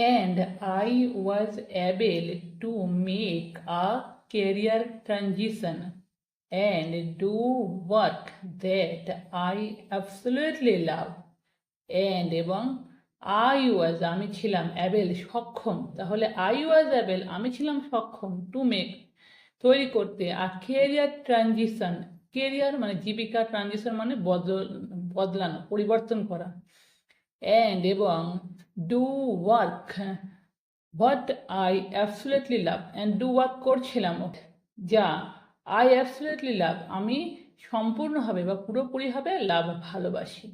and I was able to make a career transition and do work that I absolutely love. And এবং I was, আমি ছিলাম Abel সক্ষম। তাহলে I was able, আমি ছিলাম সক্ষম টু মেক তৈরি করতে। আর কেরিয়ার ট্রানজিশন কেরিয়ার মানে জীবিকা ট্রানজিশন মানে বদল, বদলানো, পরিবর্তন করা। অ্যান্ড এবং do work what I absolutely love and do work করছিলাম। যা আই অ্যাবসুলেটলি লাভ আমি সম্পূর্ণভাবে বা পুরোপুরিভাবে লাভ ভালোবাসি।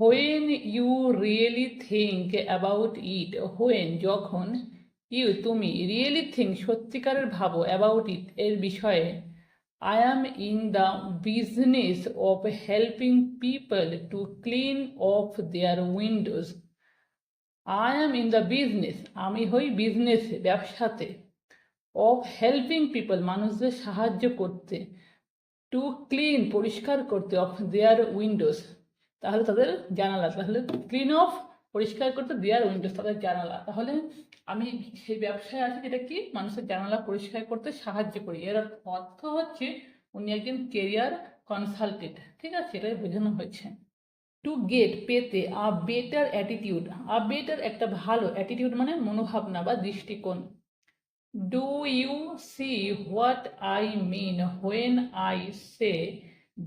When you really think about it when যখন ইউ তুমি রিয়েলি থিঙ্ক সত্যিকারের ভাবো অ্যাবাউট ইট এর বিষয়ে I am in the business of helping people to clean off their windows I am in the business আমি হই বিজনেসে ব্যবসাতে। অফ হেল্পিং পিপল মানুষদের সাহায্য করতে। টু ক্লিন পরিষ্কার করতে অফ দেয়ার উইন্ডোজ তাহলে তাদের জানালা, তাহলে ক্লিন অফ পরিষ্কার করতে দেয়ার উইন্ডোজ, তাদের জানালা। তাহলে আমি সেই ব্যবসায় আছি যেটা কি মানুষের জানালা পরিষ্কার করতে সাহায্য করি। এর অর্থ হচ্ছে উনি একজন কেরিয়ার কনসালটেন্ট। ঠিক আছে, এটাই বোঝানো হয়েছে। টু গেট পেতে a better attitude. A better একটা ভালো অ্যাটিটিউড মানে মনোভাবনা বা দৃষ্টিকোণ। Do you see what I mean when I say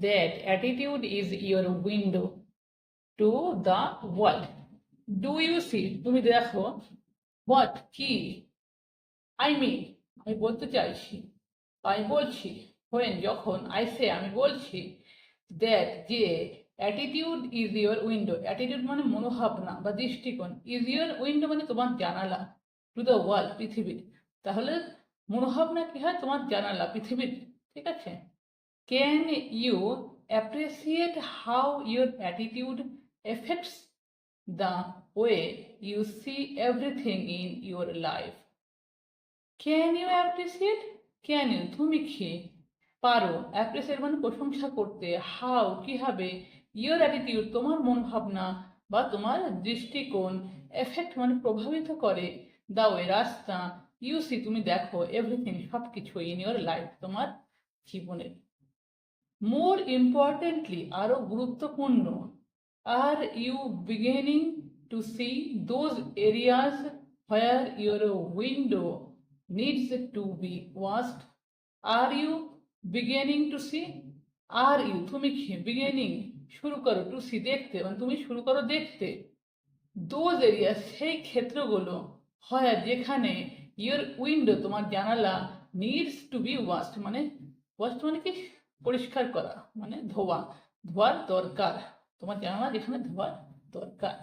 that attitude is your window to the world. Do you see তুমি দেখো হোয়াট কি? আই মিন আমি বলতে চাইছি আমি বলছি হোয়েন যখন আই সে আমি বলছি দ্যাট যে attitude is your window attitude মানে মনোভাবনা বা দৃষ্টিকোণ। ইজ ইয়োর উইন্ডো মানে তোমার জানালা টু দ্য ওয়ার্ল্ড পৃথিবীর। তাহলে মনোভাবনা কি হয়? তোমার জানালা, পৃথিবীর। ঠিক আছে? Can you appreciate how your attitude affects the way you see everything in your life can you appreciate can you তুমি কি? পারো অ্যাপ্রিসিয়েট মানে প্রশংসা করতে। হাউ কীভাবে? ইয়োর অ্যাটিটিউড তোমার মন ভাবনা বা তোমার দৃষ্টিকোণ এফেক্ট মানে প্রভাবিত করে। দা ওয়ে রাস্তা ইউ সি তুমি দেখো এভরিথিং সব কিছু ইন ইয়োর লাইফ তোমার জীবনের মোর ইম্পর্টেন্টলি আরও গুরুত্বপূর্ণ are you beginning to see those areas where your window needs to be washed are you beginning to see are you তুমি বিগিনিং শুরু করো টু সি দেখতে মানে তুমি শুরু করো দেখতে। দোজ এরিয়া সেই ক্ষেত্রগুলো হয় যেখানে ইয়োর উইন্ডো তোমার জানালা নিডস টু বি ওয়াস্ট মানে ওয়াস্ট মানে কি? পরিষ্কার করা মানে ধোয়া, ধোয়ার দরকার। তোমার জানালা এখানে ধোয়ার দরকার।